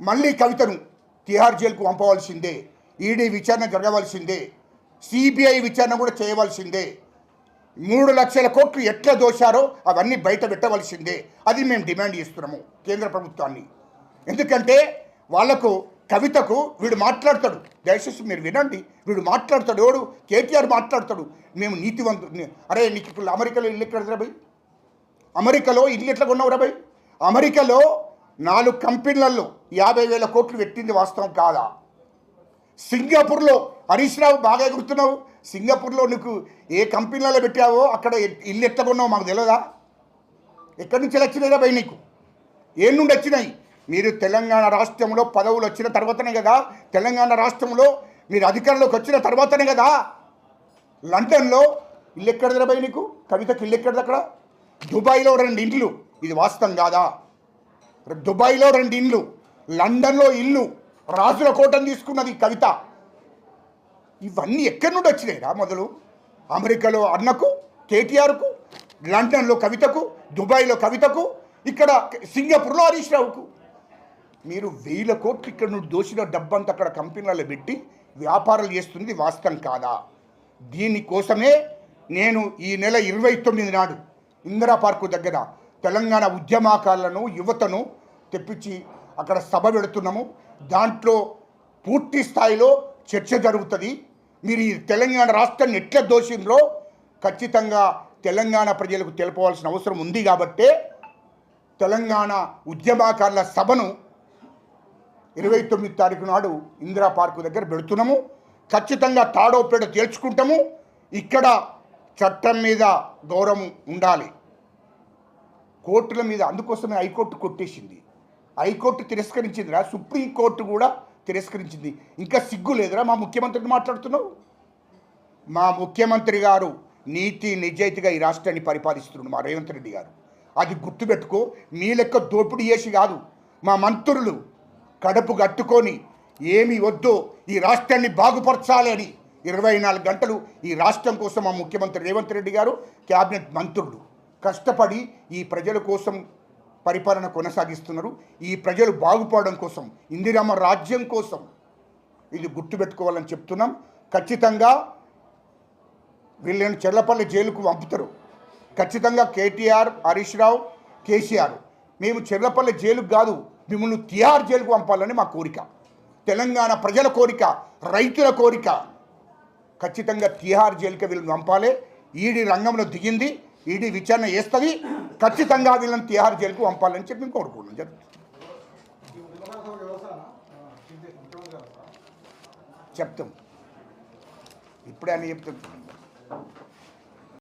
మళ్ళీ కవితను తిహార్ జైలుకు పంపవలసిందే ఈడీ విచారణ జరగవలసిందే సిబిఐ విచారణ కూడా చేయవలసిందే. మూడు లక్షల కోట్లు ఎట్లా దోశారో అవన్నీ బయట పెట్టవలసిందే. అది మేము డిమాండ్ చేస్తున్నాము కేంద్ర ప్రభుత్వాన్ని. ఎందుకంటే వాళ్ళకు కవితకు వీడు మాట్లాడతాడు. దయచేసి మీరు వినండి. వీడు మాట్లాడతాడు ఎవడు? కేటీఆర్ మాట్లాడతాడు. మేము నీతివంతు అరే నీకు ఇప్పుడు అమెరికాలో ఇల్లు ఎక్కడ భయ్? అమెరికాలో ఇల్లు ఎట్లా కొన్నావు భయ్? అమెరికాలో నాలుగు కంపెనీలలో యాభై వేల కోట్లు పెట్టింది వాస్తవం కాదా? సింగపూర్లో హరీష్ రావు బాగా ఎగురుతున్నావు. సింగపూర్లో నీకు ఏ కంపెనీలలో పెట్టావో అక్కడ ఇల్లు ఎట్లా మాకు తెలియదా ఎక్కడి నుంచి వచ్చినాయిరా భయ్ నీకు? ఏం నుండి వచ్చినాయి? మీరు తెలంగాణ రాష్ట్రంలో పదవులు వచ్చిన తర్వాతనే కదా? తెలంగాణ రాష్ట్రంలో మీరు అధికారంలోకి వచ్చిన తర్వాతనే కదా? లండన్లో ఇల్లు ఎక్కడ భయ్ నీకు? కవితకి ఇల్లు ఎక్కడది అక్కడ? దుబాయ్లో రెండు ఇండ్లు. ఇది వాస్తవం కాదా? దుబాయ్లో రెండు ఇండ్లు లండన్లో ఇల్లు రాజుల కోటను తీసుకున్నది కవిత. ఇవన్నీ ఎక్కడి నుండి వచ్చినాయిరా మొదలు? అమెరికాలో అన్నకు కేటీఆర్కు లండన్లో కవితకు దుబాయ్లో కవితకు ఇక్కడ సింగపూర్లో హరీష్ రావుకు. మీరు వేల కోట్లు ఇక్కడ నుండి దోషిన డబ్బంతా అక్కడ కంపెనీలలో పెట్టి వ్యాపారాలు చేస్తుంది వాస్తవం కాదా? దీనికోసమే నేను ఈ నెల ఇరవై తొమ్మిది నాడు ఇందిరా పార్కు దగ్గర తెలంగాణ ఉద్యమాకారులను యువతను తెప్పించి అక్కడ సభ పెడుతున్నాము. దాంట్లో పూర్తి స్థాయిలో చర్చ జరుగుతుంది. మీరు ఈ తెలంగాణ రాష్ట్రాన్ని ఎట్ల దోషిందో ఖచ్చితంగా తెలంగాణ ప్రజలకు తెలపవలసిన అవసరం ఉంది కాబట్టే తెలంగాణ ఉద్యమాకారుల సభను ఇరవై తొమ్మిది తారీఖు నాడు ఇందిరా పార్కు దగ్గర పెడుతున్నాము. ఖచ్చితంగా తాడోపేట తేల్చుకుంటాము. ఇక్కడ చట్టం మీద గౌరవం ఉండాలి. కోర్టుల మీద అందుకోసమే హైకోర్టు కొట్టేసింది. హైకోర్టు తిరస్కరించిందిరా సుప్రీంకోర్టు కూడా తిరస్కరించింది. ఇంకా సిగ్గు లేదురా మా ముఖ్యమంత్రిని మాట్లాడుతున్నావు? మా ముఖ్యమంత్రి గారు నీతి నిజాయితీగా ఈ రాష్ట్రాన్ని పరిపాలిస్తున్నాడు మా రేవంత్ రెడ్డి గారు. అది గుర్తుపెట్టుకో మీ లెక్క దోపిడీ చేసి కాదు. మా మంత్రులు కడుపు కట్టుకొని ఏమి వద్దో ఈ రాష్ట్రాన్ని బాగుపరచాలి అని ఇరవై నాలుగు గంటలు ఈ రాష్ట్రం కోసం మా ముఖ్యమంత్రి రేవంత్ రెడ్డి గారు క్యాబినెట్ మంత్రులు. కష్టపడి ఈ ప్రజల కోసం పరిపాలన కొనసాగిస్తున్నారు. ఈ ప్రజలు బాగుపడడం కోసం ఇందిరామ రాజ్యం కోసం ఇది గుర్తుపెట్టుకోవాలని చెప్తున్నాం. ఖచ్చితంగా వీళ్ళని చెర్లపల్లి జైలుకు పంపుతారు. ఖచ్చితంగా కేటీఆర్ హరీష్ రావు కేసీఆర్. మేము చెర్లపల్లి జైలుకు కాదు మిమ్మల్ని తిహార్ జైలుకు పంపాలని మా కోరిక. తెలంగాణ ప్రజల కోరిక రైతుల కోరిక. ఖచ్చితంగా తిహార్ జైలుకి వీళ్ళని పంపాలి. ఈడీ రంగంలో దిగింది. ఈడీ విచారణ చేస్తుంది ఖచ్చితంగా వీళ్ళని తిహార్ జైలుకు పంపాలని చెప్పి మేము కోరుకుంటున్నాం జరుగుతుంది చెప్తాం. ఇప్పుడే అని చెప్తాం.